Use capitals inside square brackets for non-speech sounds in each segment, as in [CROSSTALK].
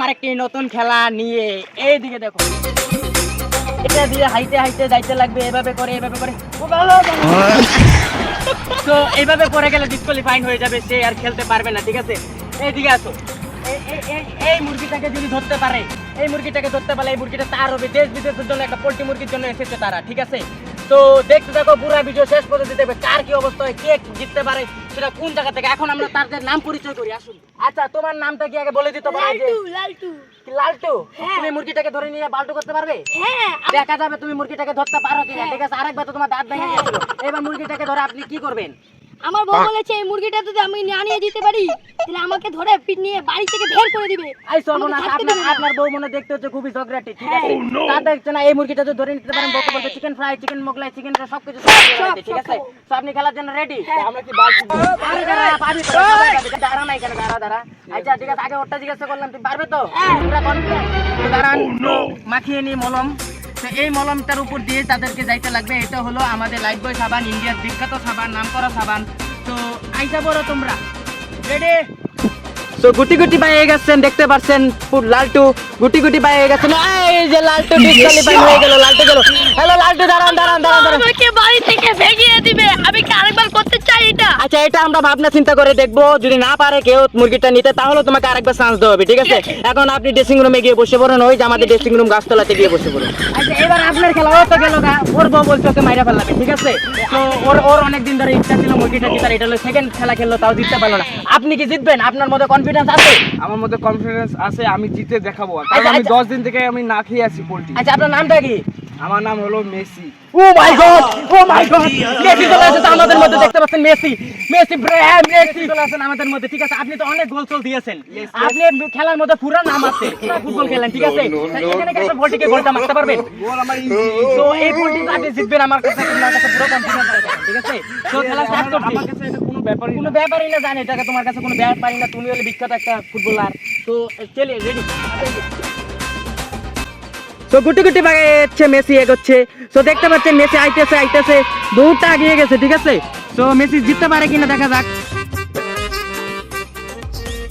নতুন খেলা নিয়ে। এইদিকে দেখো। এটা দিয়ে হাইতে হাইতে যাইতে লাগবে, এভাবে করে এভাবে করে। তো এইভাবে পরে গেলে ডিসকোয়ালিফাইং হয়ে যাবে, সে আর খেলতে পারবে না, ঠিক আছে? এইদিকে আসো। এই- এই- এই- এই মুরগিটাকে যদি ধরতে পারে, এই মুরগিটাকে ধরতে পারলে এই মুরগিটা তার হবে। দেশ বিদেশের জন্য একটা পোল্ট্রি মুরগির জন্য এসেছে তারা, ঠিক আছে? তো দেখতে থাকো পুরা ভিডিও শেষ পর্যন্ত দেখবে কার কি অবস্থা হয় কে জিততে পারে সেটা কোন জায়গা থেকে। এখন আমরা তাদের নাম পরিচয় করি আসুন। আচ্ছা তোমার নামটা কি আগে বলে দিতে পারো? যে লালটু লালটু। কি লালটু? হ্যাঁ। তুমি মুরগিটাকে ধরে নিয়ে বালটু করতে পারবে? হ্যাঁ। দেখা যাবে তুমি মুরগিটাকে ধরতে পারো কিনা। ঠিক আছে আরেকবার তো তোমার দাঁত ভেঙে হ্যাঁ। গেছিল। এবার মুরগিটাকে ধরে আপনি কি করবেন? আমার বউ বলেছে এই মুরগিটা যদি আমি না নিয়ে যেতে পারি তাহলে আমাকে ধরে পিট নিয়ে বাড়ি থেকে বের করে দিবে। সর্বনাশ আমাকে থাকতে আপনার আপনার বউ মনে দেখতে হচ্ছে খুবই ঝগড়াটি ঠিক হ্যাঁ। আছে তা দেখছে না এই মুরগিটা তো ধরে নিতে পারেন বলতে বলতে chicken fry chicken Mughlai chicken সব কিছু ঠিক আছে? সব। তো আপনি খেলার জন্য রেডি হ্যাঁ। আমরা কি বাল পারবে দাঁড়া পারবি তো সবাই দাঁড়া না এখানে দাঁড়া দাঁড়া। আচ্ছা ঠিক আছে আগে ওটা জিজ্ঞাসা করলাম তুমি পারবে তো? হ্যাঁ। পুরা কনফিডেন্ট দাঁড়ান তো মাখিয়ে নি মলম। তো এই মলমটার উপর দিয়ে তাদেরকে যাইতে লাগবে। এটা হলো আমাদের লাইফ বয় সাবান ইন্ডিয়ার বিখ্যাত সাবান নামকরা সাবান। তো আইসা বড় তোমরা। রেডি তো গুটি গুটি বাইয়ে গেছেন দেখতে পাচ্ছেন পুর লালটু। গুটি গুটি বাইয়ে গেছেন। এই যে লালটু ডিসকালিফাই হয়ে গেল লালটু গেল। হ্যালো লালটু দাঁড়ান দাঁড়ান দাঁড়ান দাঁড়ান। আমাকে বাড়ি থেকে ভেঙিয়ে দিবে। আমি কি আরেকবার করতে এটা। আচ্ছা এটা আমরা ভাবনা চিন্তা করে দেখব। যদি না পারে কেউ মুরগিটা নিতে তাহলে তোমাকে আরেকবার চান্স দেওয়া হবে ঠিক আছে? এখন আপনি ড্রেসিং রুমে গিয়ে বসে পড়ুন ওই যে আমাদের ড্রেসিং রুম গাছতলাতে গিয়ে বসে পড়ুন। আচ্ছা এবার আপনার খেলা ও তো গেল ওর বউ বলছে ওকে মাইরা ঠিক আছে? তো ওর ওর অনেক দিন ধরে ইচ্ছা ছিল মুরগিটা জিতার এটা হলো সেকেন্ড খেলা খেললো তাও জিততে পারল না। আপনি কি জিতবেন? আপনার মধ্যে কনফিডেন্স আছে? আমার মধ্যে কনফিডেন্স আছে আমি জিতে দেখাবো। কারণ আচ্ছা, আমি আচ্ছা। দশ দিন থেকে আমি না খেয়ে আছি পোল্ট্রি। আচ্ছা আপনার নামটা কি? আমার নাম হলো Messi. Oh my god oh my god. Messi চলে আসছে আমাদের মধ্যে দেখতে পাচ্ছেন মেসি। Messi Brian Messi. চলে আসছেন আমাদের মধ্যে ঠিক আছে? আপনি তো অনেক গোল চল দিয়েছেন। আপনি খেলার মধ্যে পুরো নাম আছে। [LAUGHS] ফুটবল খেলেন ঠিক আছে? এখানে কি একটা ভোল্টিকে গোলটা মারতে পারবেন? গোল আমার তো এই ভোল্টি আপনি জিতবেন আমার কাছে আপনার কাছে পুরো কনফিডেন্স আছে ঠিক আছে? তো খেলা স্টার্ট করছি আমার কাছে এটা কোনো ব্যাপারই কোনো না। ব্যাপারই না জানি এটাকে তোমার কাছে কোনো ব্যাপারই না। তুমি হলে বিখ্যাত একটা ফুটবলার। তো চলে রেডি তো গুটি গুটি বাগাচ্ছে মেসি এগোচ্ছে। তো দেখতে পাচ্ছেন, মেসি আইতেছে আইতেছে। দৌড়টা এগিয়ে গেছে, ঠিক আছে? তো মেসি জিততে পারে কিনা দেখা যাক।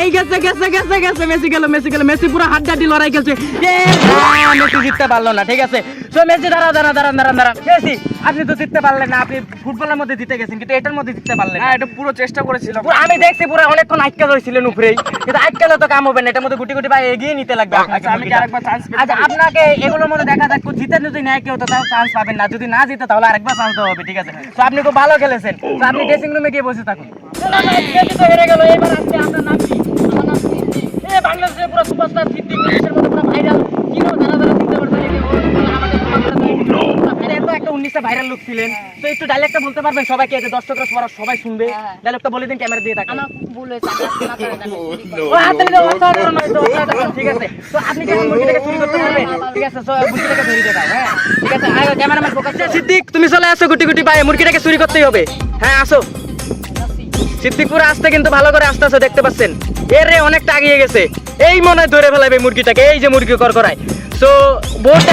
এই গেছে গেছে গেছে গেছে মেসি গেল মেসি গেল মেসি পুরো লড়াই খেলছে। মেসি জিততে পারল না ঠিক আছে। তো মেসি দাঁড়া দাঁড়া দাঁড়া দাঁড়া দাঁড়া মেসি আপনি তো জিততে পারলেন না আপনি ফুটবলের মধ্যে জিতে গেছেন কিন্তু এটার মধ্যে জিততে পারলেন না। না এটা পুরো চেষ্টা করেছিলাম। আমি দেখছি পুরো অনেকক্ষণ আটকা উপরেই কিন্তু আটকালে তো কাম হবে না এটার মধ্যে গুটি গুটি ভাই এগিয়ে নিতে লাগবে আপনাকে আচ্ছা, আমি আরেকবার chance আচ্ছা আপনাকে এগুলোর মধ্যে দেখা যাক জিতে যদি নেয় কেউ তো তাও চান্স পাবেন না। যদি না জিতে তাহলে আরেকবার চান্স দেওয়া হবে ঠিক আছে। তো আপনি খুব ভালো খেলেছেন। তো আপনি ড্রেসিং রুমে গিয়ে বসে থাকুন। হেরে গেল এবার আসছে আপনার নাম। সিদ্দিক পুরো সুপারস্টার সিদ্দিক উনিশের মধ্যে পুরো ভাইরাল কি নাম যারা যারা চিনতে পারবেন এই যে ওর পুরো আমাদের সমাজের এত একটা উনিশে ভাইরাল লোক ছিলেন। তো একটু ডায়লগটা বলতে পারবেন সবাইকে যে দর্শকরা সবার সবাই শুনবে। ডায়লগটা বলে দিন ক্যামেরা দিয়ে থাকেন আমার ভুল হয়েছে আমি না করে জানি। ও হাতে নিয়ে অসাধারণ হয়তো অসাধারণ ঠিক আছে। তো আপনি কি মুরগিটাকে চুরি করতে পারবেন? ঠিক আছে মুরগিটাকে ধরে দিয়ে হ্যাঁ। ঠিক আছে ক্যামেরাম্যান ফোকাস সিদ্দিক তুমি চলে আসো গুটি গুটি পায়ে মুরগিটাকে চুরি করতেই হবে। হ্যাঁ আসো। সিদ্দিকপুরে আসতে কিন্তু ভালো করে আসতে আসো দেখতে পাচ্ছেন। এর রে অনেকটা আগিয়ে গেছে। এই মনে হয় ধরে ফেলাবে মুরগিটাকে এই যে মুরগি কর করায় তো বহুত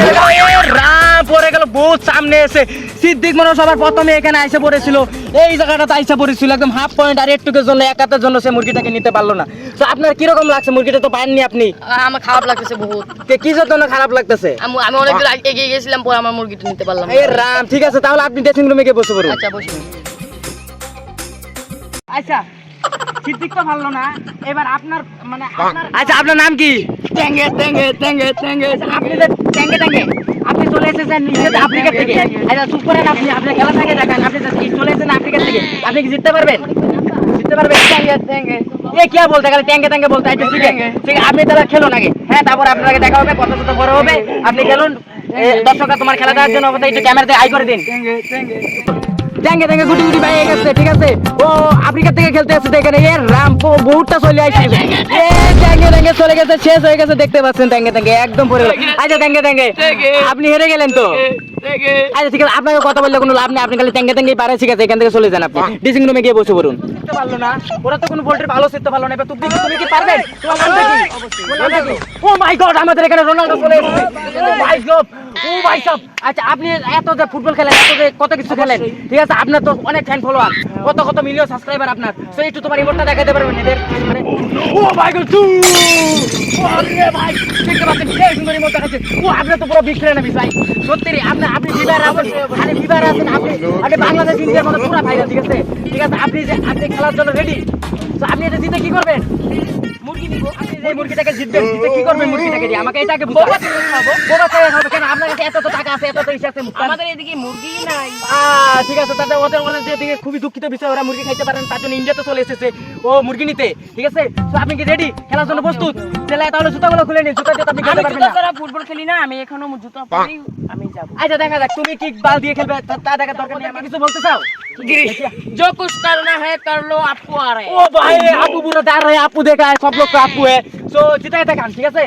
রাম পরে গেল বহুত সামনে এসে। সিদ্দিক মনে সবার প্রথমে এখানে আইসে পড়েছিল। এই জায়গাটাতে আইসে পড়েছিল একদম হাফ পয়েন্ট আর একটুকের জন্য এক হাতের জন্য সে মুরগিটাকে নিতে পারল না। তো আপনার কীরকম লাগছে? মুরগিটা তো পাননি আপনি। আমার খারাপ লাগতেছে বহুত। কে জন্য খারাপ লাগতেছে? আমি অনেক এগিয়ে গেছিলাম পরে আমার মুরগিটা নিতে পারলাম। এই রাম ঠিক আছে তাহলে আপনি ড্রেসিং রুমে গিয়ে বসে পড়ুন। আচ্ছা বসুন। আচ্ছা। সিদ্দিক তো ভালো না। এবার আপনার মানে আপনার আচ্ছা আপনার নাম কি? আপনি ট্যাঙ্গে আপনি চলে এসেছেন নিজের আফ্রিকা থেকে। আচ্ছা চুপ করেন আপনি। আপনি খেলা থেকে দেখান। আপনি চলে এসেছেন আফ্রিকা থেকে। আপনি কি জিততে পারবেন? জিততে পারবেন? এ কি বলতে গেলে ট্যাঙ্গে ট্যাঙ্গে বলতে আচ্ছা ঠিক আছে ঠিক আপনি তাহলে খেলুন আগে হ্যাঁ তারপর আপনাকে দেখা হবে। কত কত বড় হবে। আপনি খেলুন। দর্শকরা তোমার খেলা দেওয়ার জন্য অবশ্যই একটু ক্যামেরাতে আই করে দিন। ট্যাঙ্গে ট্যাঙ্গে গুটি গুটি বাইরে গেছে ঠিক আছে? ও আফ্রিকা থেকে খেলতে আসছে এখানে। এ রাম ও বহুতটা চলে আসছে। এ ট্যাঙ্গে ট্যাঙ্গে চলে গেছে শেষ হয়ে গেছে দেখতে পাচ্ছেন ট্যাঙ্গে ট্যাঙ্গে একদম পড়ে গেল। আচ্ছা ট্যাঙ্গে ট্যাঙ্গে আপনি হেরে গেলেন তো? আচ্ছা ঠিক আছে আপনাকে কথা বললে কোনো লাভ নেই আপনি খালি ট্যাঙ্গে ট্যাঙ্গে পারে ঠিক আছে এখান থেকে চলে যান আপনি। ড্রেসিং রুমে গিয়ে বসে পড়ুন। পারল না ওরা তো কোনো পোল্ট্রি ভালো শিখতে পারল না এবার তুমি তুমি কি পারবেন? ও মাই গড আমাদের এখানে রোনাল্ডো চলে এসেছে। মাই গড। ও ভাই সাহেব আচ্ছা আপনি এত যে ফুটবল খেলেন এত যে কত কিছু খেলেন ঠিক আছে আপনার তো অনেক ফ্যান ফলোয়ার কত কত মিলিয়ন সাবস্ক্রাইবার আপনার। তো একটু তোমার রিমোটটা দেখাতে পারবেন এদের মানে ও ভাই গো তু আরে ভাই দেখতে পাচ্ছেন কি সুন্দর রিমোট দেখাচ্ছে। ও আপনি তো পুরো ফ্যান আমি ভাই। সত্যি রে আপনি আপনি বিবার আছেন আরে বিবার আছেন আপনি আপনি বাংলাদেশ ইন্ডিয়ার মতো পুরো ভাইরাল ঠিক আছে? ঠিক আছে আপনি যে আপনি খেলার জন্য রেডি তো আপনি এটা জিতে কি করবেন? মুরগি নিব আপনি যে মুরগিটাকে জিতবেন জিতে কি করবেন মুরগিটাকে দিয়ে আমাকে এটাকে বুঝাও বোবা চাই হবে কেন আপনার কাছে এত তো টাকা আছে এত তো ইচ্ছা আছে আমাদের এদিকে মুরগি নাই আহ, ঠিক আছে তাতে ওদের ওদের যে দিকে খুবই দুঃখিত বিষয় ওরা মুরগি খাইতে পারেন তার জন্য ইন্ডিয়াতে চলে এসেছে ও মুরগি নিতে ঠিক আছে তো আপনি কি রেডি খেলার জন্য প্রস্তুত তাহলে তাহলে জুতাগুলো খুলে নিন জুতা দিয়ে তো আপনি খেলতে আমি পারবেন জুতা না ছাড়া ফুটবল খেলি না আমি এখনো জুতা পরি আমি যাব আচ্ছা দেখা যাক তুমি কি বাল দিয়ে খেলবে তা- তা দেখার দরকার নেই আমাকে কিছু বলতে চাও जो कुछ करना है कर लो आपको आ रहा है ও ভাই আপু পুরো দাঁড় রে আপু দেখা है सब ব্লগ তো সো জিতাই দেখান ঠিক আছে?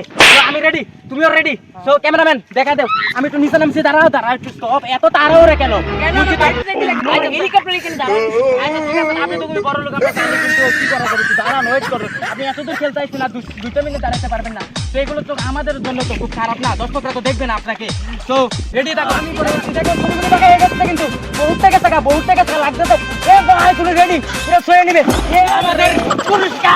আমি রেডি তুমিও রেডি সো ক্যামেরাম্যান দেখা দেও। আমি একটু নিচে নামছি দাঁড়াও দাঁড়াও একটু স্টপ এত তাড়াও রে কেন তো আচ্ছা, এত এগুলো আমাদের জন্য তো খুব খারাপ না। দর্শকরা তো দেখবেন আপনাকে। তো রেডি থাকো আমি টাকা কিন্তু। বহুত টাকা বহুত টাকা লাগছে তো। রেডি নিবে। পুরস্কার!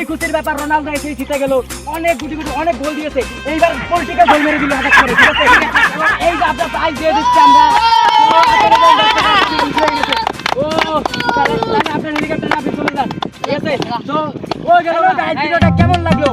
খুবই খুশির ব্যাপার রোনালদো এসে জিতে গেল অনেক গুটি গুটি অনেক গোল দিয়েছে এইবার পলিটিক্যাল গোল মেরে দিল হঠাৎ করে এই আপনার প্রাইজ দিয়ে দিচ্ছি আমরা ও আপনার হেলিকপ্টার আপনি চলে যান ঠিক আছে তো ও গেল কেমন ভিডিওটা